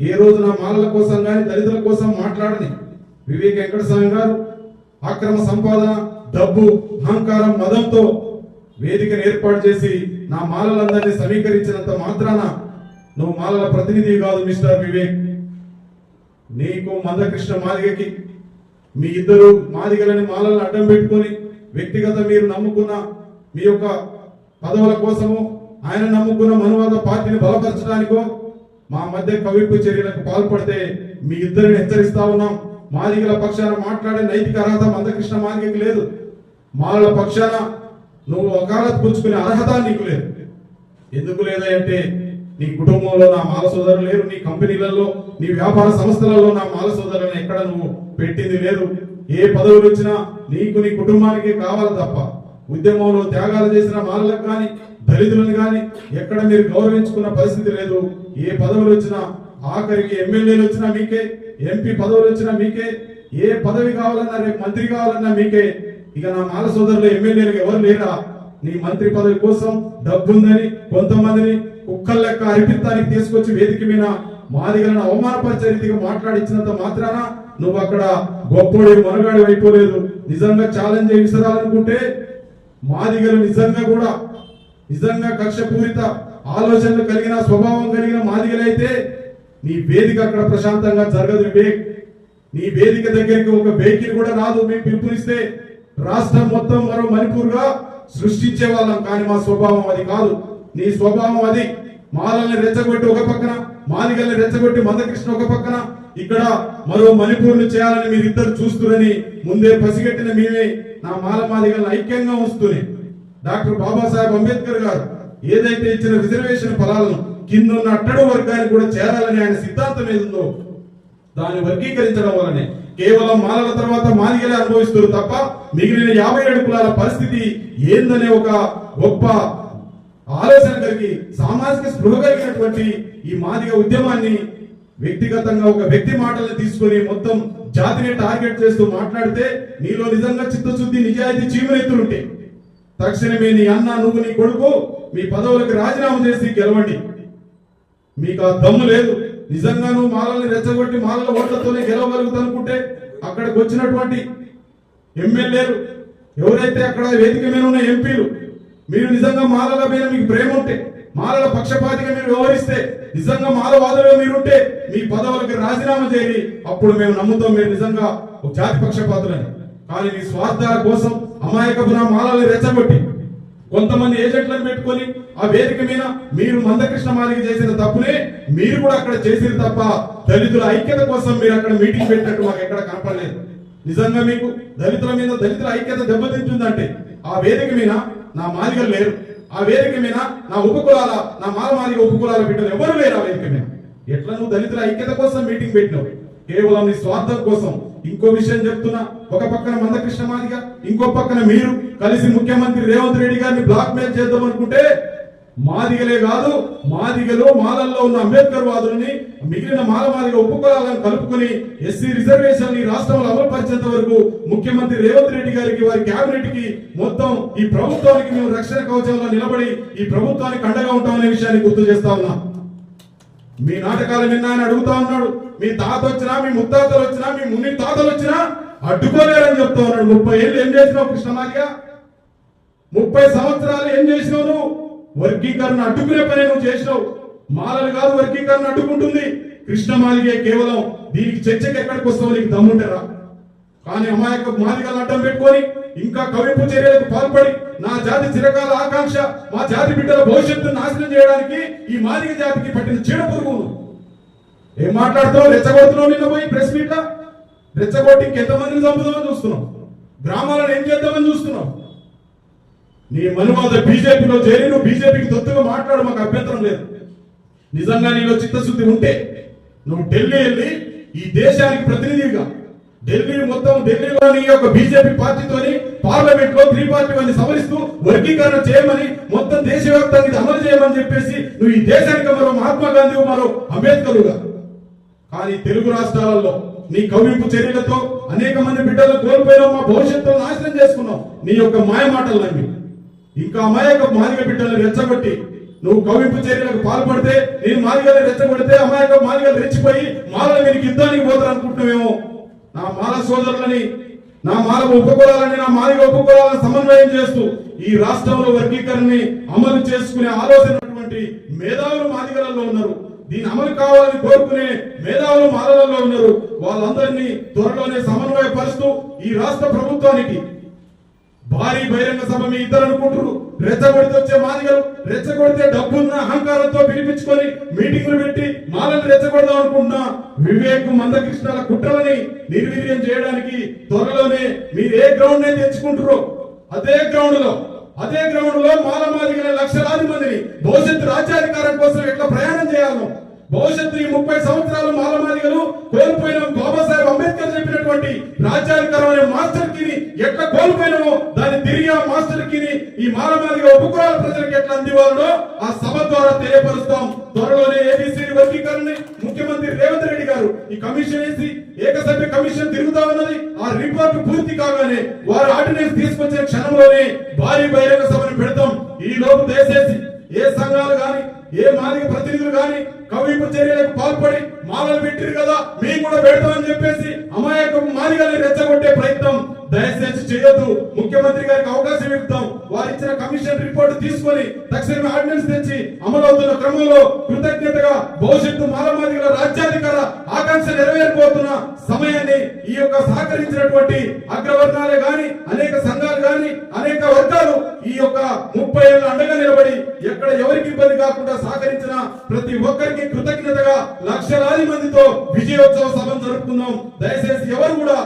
ఏ రోజున మాలల కోసం కానీ దళితుల కోసం మాట్లాడని వివేక్ వెంకటస్వామి గారు అక్రమ సంపాదన డబ్బు అహంకారం మదంతో వేదికను ఏర్పాటు చేసి నా మాలలందరినీ సమీకరించినంత మాత్రాన నువ్వు మాలల ప్రతినిధి కాదు మిస్టర్ వివేక్. నీకు మందకృష్ణ మాదిగకి మీ ఇద్దరు మాదిగలని మాలలను అడ్డం పెట్టుకొని వ్యక్తిగత మీరు నమ్ముకున్న మీ యొక్క పదవుల కోసము ఆయన నమ్ముకున్న మనువాద పార్టీని బలపరచడానికో మా మధ్య కవింపు చర్యలకు పాల్పడితే మీ ఇద్దరిని హెచ్చరిస్తా ఉన్నాం. మాదిగల పక్షాన మాట్లాడే నైతిక అర్హత మందకృష్ణ మాదిగకి లేదు. మాల పక్షాన నువ్వు వకాలత్ పుచ్చుకునే అర్హత నీకు లేదు. ఎందుకు లేదంటే నీ కుటుంబంలో నా మాల సోదరులు లేరు నీ కంపెనీలలో నీ వ్యాపార సంస్థలలో నా మాల సోదరులను ఎక్కడ నువ్వు పెట్టింది లేదు. ఏ పదవులు వచ్చినా నీకు నీ కుటుంబానికి కావాలి తప్ప. ఉద్యమంలో త్యాగాలు చేసిన మాలలకు కానీ దళితులను కానీ ఎక్కడ మీరు గౌరవించుకున్న పరిస్థితి లేదు. ఏ పదవులు వచ్చినా ఆఖరికి ఎమ్మెల్యేలు వచ్చినా మీకే ఎంపీ పదవులు వచ్చినా మీకే ఏ పదవి కావాలన్నా రేపు మంత్రి కావాలన్నా మీకే. ఇక నా మాల సోదరులు ఎమ్మెల్యేలకు ఎవరు లేరా? నీ మంత్రి పదవి కోసం డబ్బుందని కొంతమందిని కుక్కల లెక్క అరిపిత్తానికి తీసుకొచ్చి వేదిక మీద మాదిగలను అవమానపరిచే రీతిగా మాట్లాడించినంత మాత్రాన నువ్వు అక్కడ గొప్పడి మనగాడి అయిపోలేదు నిజంగా ఛాలెంజ్ విసరాలనుకుంటే మాదిగలు నిజంగా కూడా నిజంగా కక్షపూరిత ఆలోచనలు కలిగిన స్వభావం కలిగిన మాదిగలైతే నీ వేదిక అక్కడ ప్రశాంతంగా జరగదు వివేక్. నీ వేదిక దగ్గరికి ఒక వెహికల్ కూడా రాదు. మేము పిలుపునిస్తే రాష్ట్రం మొత్తం మరో మణిపూర్గా సృష్టించే వాళ్ళం. కానీ మా స్వభావం అది కాదు. నీ స్వభావం అది. మాలల్ని రెచ్చగొట్టి ఒక పక్కన మాదిగల్ని రెచ్చగొట్టి మందకృష్ణ ఒక పక్కన ఇక్కడ మరో మణిపూర్ని చేయాలని మీరు ఇద్దరు చూస్తురని ముందే పసిగట్టిన మేమే నా మాల మాదిగల్ని ఐక్యంగా ఉంచుతూనే డాక్టర్ బాబాసాహెబ్ అంబేద్కర్ గారు ఏదైతే ఇచ్చిన రిజర్వేషన్ ఫలాలను కింద ఉన్న అట్టడు వర్గానికి కూడా చేరాలని ఆయన సిద్ధాంతం ఏదుందో దాన్ని వర్గీకరించడం వల్లనే. కేవలం మాలల తర్వాత మాదిగలే అనుభవిస్తారు తప్ప మిగిలిన యాభై ఏడు కులాల పరిస్థితి ఏందనే ఒక గొప్ప ఆలోచన కలిగి సామాజిక స్పృహ కలిగినటువంటి ఈ మాదిగ ఉద్యమాన్ని వ్యక్తిగతంగా ఒక వ్యక్తి మాటలను తీసుకొని మొత్తం జాతిని టార్గెట్ చేస్తూ మాట్లాడితే నీలో నిజంగా చిత్తశుద్ధి నిజాయితీ చీమనెత్తులుంటే తక్షణమే నీ అన్న నువ్వు నీ కొడుకు మీ పదవులకు రాజీనామా చేసి గెలవండి. మీకు ఆ దమ్ము లేదు. నిజంగా నువ్వు మాలల్ని రెచ్చగొట్టి మాలల ఓట్లతోనే గెలవగలుగుతానుకుంటే అక్కడికి వచ్చినటువంటి ఎమ్మెల్యేలు ఎవరైతే అక్కడ వేదిక మీద ఉన్న ఎంపీలు మీరు నిజంగా మాలల మీద మీకు ప్రేమ ఉంటే మాలల పక్షపాతిగా మీరు వ్యవహరిస్తే నిజంగా మాలవాదులుగా మీరుంటే మీ పదవులకు రాజీనామా చేయాలి అప్పుడు మేము నమ్ముతాం మీరు నిజంగా ఒక జాతి పక్షపాతులని. కానీ మీ స్వార్థాల కోసం అమాయకపు నా మాలలు రెచ్చగొట్టి కొంతమంది ఏజెంట్లను పెట్టుకొని ఆ వేదిక మీద మీరు మందకృష్ణ మాలిక చేసిన తప్పునే మీరు కూడా అక్కడ చేసిన తప్ప దళితుల ఐక్యత కోసం మీరు అక్కడ మీటింగ్ పెట్టినట్టు మాకు ఎక్కడ కనపడలేదు. నిజంగా మీకు దళితుల మీద దళితుల ఐక్యత దెబ్బతింటుందంటే ఆ వేదిక మీద నా మాదిగలు లేరు. ఆ వేదిక మీద నా ఉపకులాల నా మాల మాదిగ ఉపకులాల బిడ్డలు ఎవరు లేరు ఆ వేదిక మీద. ఎట్లా నువ్వు దళితుల ఐక్యత కోసం మీటింగ్ పెట్టినావు? కేవలం నీ స్వార్థం కోసం ఇంకో విషయం చెప్తున్నా. ఒక పక్కన మందకృష్ణ మాదిగ ఇంకో పక్కన మీరు. కలిసి ముఖ్యమంత్రి రేవంత్ రెడ్డి గారిని బ్లాక్ మెయిల్ చేద్దాం అనుకుంటే మాదిగలే కాదు మాదిగలో మాలల్లో ఉన్న అంబేద్కర్ వాదులని మిగిలిన మాల మాదిగ ఒప్పుకోవాలని కలుపుకొని ఎస్సీ రిజర్వేషన్ ఈ రాష్ట్రంలో అమలు పరిచేంత వరకు ముఖ్యమంత్రి రేవంత్ రెడ్డి గారికి వారి కేబినెట్కి మొత్తం ఈ ప్రభుత్వానికి మేము రక్షణ కవచంలో నిలబడి ఈ ప్రభుత్వానికి అండగా ఉంటామనే విషయాన్ని గుర్తు చేస్తా ఉన్నా. మీ నాటకాలు నిన్న ఆయన అడుగుతా ఉన్నాడు. మీ తాత వచ్చినా మీ ముత్తాతలు వచ్చినా మీ మున్ని తాతలు వచ్చినా అడ్డుకోలేరని చెప్తా ఉన్నాడు. ముప్పై ఏళ్ళు ఏం చేసినావు కృష్ణమాదిగా ముప్పై సంవత్సరాలు ఏం చేసినావు నువ్వు? వర్గీకరణ అడ్డుకునే పని నువ్వు చేసినావు. మాలలు కాదు వర్గీకరణ అడ్డుకుంటుంది. కృష్ణమాదిగే కేవలం దీనికి చర్చకి ఎక్కడికి వస్తావు? నీకు దమ్ముంటారా? కానీ అమాయక మాదిగలు అడ్డం పెట్టుకొని ఇంకా కవింపు చర్యలకు పాల్పడి నా జాతి చిరకాల ఆకాంక్ష మా జాతి బిడ్డల భవిష్యత్తు నాశనం చేయడానికి ఈ మాదిగ జాతికి పట్టిన చీడ పురుగును ఏం మాట్లాడుతున్నావు? రెచ్చగొడుతున్నావు నిన్న పోయి ప్రెస్ మీట్ రెచ్చగొట్టి ఎంతమందిని చంపుదామని చూస్తున్నావు? గ్రామాలను ఏం చేద్దామని చూస్తున్నావు? నీ మనువాద బీజేపీలో చేరి నువ్వు బీజేపీకి తొత్తుగా మాట్లాడు మాకు అభ్యంతరం లేదు. నిజంగా నీలో చిత్తశుద్ధి ఉంటే నువ్వు ఢిల్లీ వెళ్ళి ఈ దేశానికి ప్రతినిధిగా ఢిల్లీ మొత్తం ఢిల్లీలో నీ యొక్క బీజేపీ పార్టీతోని పార్లమెంట్లో త్రీ పార్టీ వారిని సవరిస్తూ వర్గీకరణ చేయమని మొత్తం దేశవ్యాప్తంగా అమలు చేయమని చెప్పేసి నువ్వు ఈ దేశానికి మరో మహాత్మా గాంధీ మరో అంబేద్కరుగా కానీ తెలుగు రాష్ట్రాలలో నీ కవింపు చర్యలతో అనేక మంది బిడ్డలు కోల్పోయినావు మా భవిష్యత్తును నాశనం చేసుకున్నావు నీ యొక్క మాయ మాటలు నమ్మి. ఇంకా అమాయక మాదిగ బిడ్డలను రెచ్చగొట్టి నువ్వు కవింపు చర్యలకు పాల్పడితే నేను మాదిగలు రెచ్చగొడితే అమాయక మాదిగలు రెచ్చిపోయి మాల మీకు యుద్ధానికి పోతారు అనుకుంటున్నామేమో నా మాల సోదరులని నా మాల ఉపకులాలని నా మాదిగ ఉపకులాలను సమన్వయం చేస్తూ ఈ రాష్ట్రంలో వర్గీకరణని అమలు చేసుకునే ఆలోచన మేధావులు మాదిగలలో ఉన్నారు. దీని అమలు కావాలని కోరుకునే మేధావులు మాలలలో ఉన్నారు. వాళ్ళందరినీ త్వరలోనే సమన్వయపరుస్తూ ఈ రాష్ట్ర ప్రభుత్వానికి భారీ బహిరంగ సభ మీ ఇద్దరు అనుకుంటున్నారు. రెచ్చగొడితే వచ్చే మాదిగలు రెచ్చగొడితే డబ్బున్న అహంకారంతో పిలిపించుకొని మీటింగులు పెట్టి మాలను రెచ్చగొడదాం అనుకుంటున్నా వివేక్ మందకృష్ణల కుట్రలని నిర్వీర్యం చేయడానికి త్వరలోనే మీరు ఏ గ్రౌండ్ అయితే తెచ్చుకుంటారో అదే గ్రౌండ్లో అదే గ్రౌండ్లో మాల మాదిగల లక్షలాది మందిని భవిష్యత్తు రాజ్యాధికారం కోసం ఎట్లా ప్రయాణం చేయాలో భవిష్యత్తు ఈ ముప్పై సంవత్సరాలు మాలమాదిగలు కోల్పోయిన బాబాసాహెబ్ అంబేద్కర్ చెప్పినటువంటి రాజ్యాంగకరమైన మాస్టర్ కిని ఎట్లా కోల్పోయినామో దాన్ని తిరిగి ఆ మాస్టర్ కిని ఈ మాలమాదిగ ఉపకులాల ప్రజలకు ఎట్లా అందివ్వాలనో ఆ సభ ద్వారా తెలియపరుస్తాం. త్వరలోనే ఏబీసీ వర్గీకరణ ముఖ్యమంత్రి రేవంత్ రెడ్డి గారు ఈ కమిషన్ వేసి ఏకసభ్య కమిషన్ తిరుగుతా ఉన్నది. ఆ రిపోర్ట్ పూర్తి కాగానే వారు ఆర్డినెన్స్ తీసుకొచ్చే క్షణంలోనే భారీ బహిరంగ సభను పెడతాం. ఈ లోపు దయచేసి ఏ సంఘాలు గాని ఏ మాదిగ ప్రతినిధులు గాని కవిపు చర్యలకు పాల్పడి మాలలు పెట్టిరు కదా మేము కూడా పెడతామని చెప్పేసి అమాయక మాదిగల్ని రెచ్చగొట్టే ప్రయత్నం దయచేసి చేయొద్దు. ముఖ్యమంత్రి గారికి అవకాశం ఇద్దాం. వారు ఇచ్చిన కమిషన్ రిపోర్ట్ తీసుకొని తక్షణమే ఆర్డినెన్స్ తెచ్చి అమలవుతున్న క్రమంలో కృతజ్ఞతగా భవిష్యత్తు మాలమాదిగల రాజ్యాధికార ఆకాంక్ష నెరవేరిపోతున్న సమయాన్ని ఈ యొక్క సహకరించినటువంటి అగ్రవర్ణాలే గాని అనేక సంఘాలు గాని అనేక వర్గాలు ఈ యొక్క ముప్పై ఏళ్ళ అండగా నిలబడి ఎక్కడ ఎవరికి ఇబ్బంది కాకుండా సహకరించిన ప్రతి ఒక్కరికి కృతజ్ఞతగా లక్షలాది మందితో విజయోత్సవ సభను జరుపుకుందాం దయచేసి ఎవరు కూడా